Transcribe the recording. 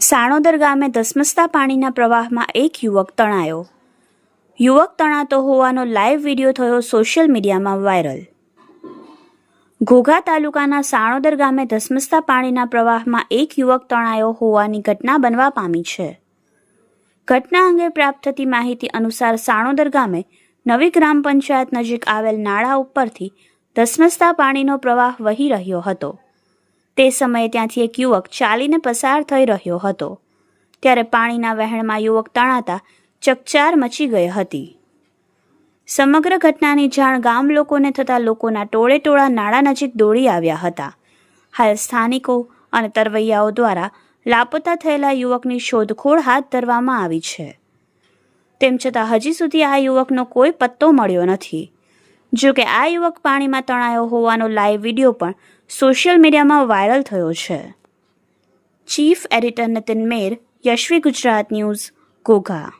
સાણોદર ગામે ધસમસતા પાણીના પ્રવાહમાં એક યુવક તણાયો. યુવક તણાતો હોવાનો લાઈવ વીડિયો થયો સોશિયલ મીડિયામાં વાયરલ. ઘોઘા તાલુકાના સાણોદર ગામે ધસમસતા પાણીના પ્રવાહમાં એક યુવક તણાયો હોવાની ઘટના બનવા પામી છે. ઘટના અંગે પ્રાપ્ત થતી માહિતી અનુસાર સાણોદર ગામે નવી ગ્રામ પંચાયત નજીક આવેલ નાળા ઉપરથી ધસમસતા પાણીનો પ્રવાહ વહી રહ્યો હતો. તે સમયે ત્યાંથી એક યુવક ચાલીને પસાર થઈ રહ્યો હતો. ત્યારે પાણીના વહેણમાં યુવક તણાતા ચકચાર મચી ગઈ હતી. સમગ્ર ઘટનાની જાણ ગામ લોકોને થતાં લોકોના ટોળે ટોળા નાળા નજીક દોડી આવ્યા હતા. હાલ સ્થાનિકો અને તરવૈયાઓ દ્વારા લાપતા થયેલા યુવકની શોધખોળ હાથ ધરવામાં આવી છે. તેમ છતાં હજી સુધી આ યુવકનો કોઈ પત્તો મળ્યો નથી. જો કે આ યુવક પાણીમાં તણાયો હોવાનો લાઈવ વીડિયો પણ સોશિયલ મીડિયામાં વાયરલ થયો છે. Chief editor Nitin Mer, Yashvi Gujarat news Ghogha